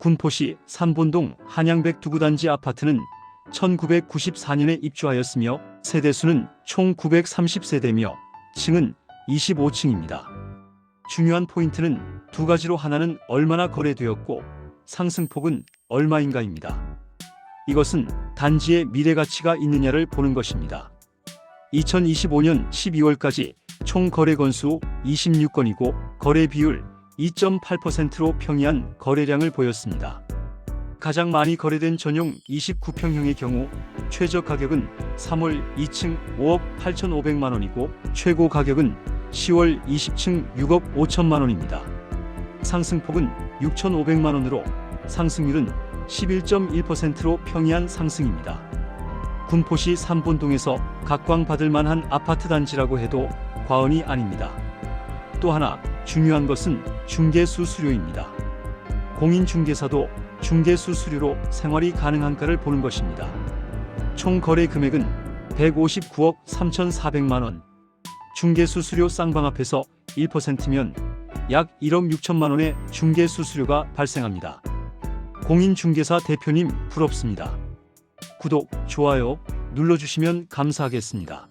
군포시 삼본동 한양백 두구단지 아파트는 1994년에 입주하였으며 세대수는 총 930세대며 층은 25층입니다. 중요한 포인트는 두 가지로 하나는 얼마나 거래되었고 상승폭은 얼마인가입니다. 이것은 단지의 미래 가치가 있느냐를 보는 것입니다. 2025년 12월까지 총 거래 건수 26건이고 거래 비율 2.8%로 평이한 거래량을 보였습니다. 가장 많이 거래된 전용 29평형의 경우 최저 가격은 3월 2층 5억 8,500만 원이고 최고 가격은 10월 20층 6억 5천만 원입니다. 상승폭은 6,500만 원으로 상승률은 11.1%로 평이한 상승입니다. 군포시 삼본동에서 각광받을 만한 아파트 단지라고 해도 과언이 아닙니다. 또 하나 중요한 것은 중개 수수료입니다. 공인 중개사도 중개 수수료로 생활이 가능한가를 보는 것입니다. 총 거래 금액은 159억 3,400만 원. 중개 수수료 쌍방합해서 1%면 약 1억 6천만 원의 중개 수수료가 발생합니다. 공인 중개사 대표님 부럽습니다. 구독, 좋아요 눌러주시면 감사하겠습니다.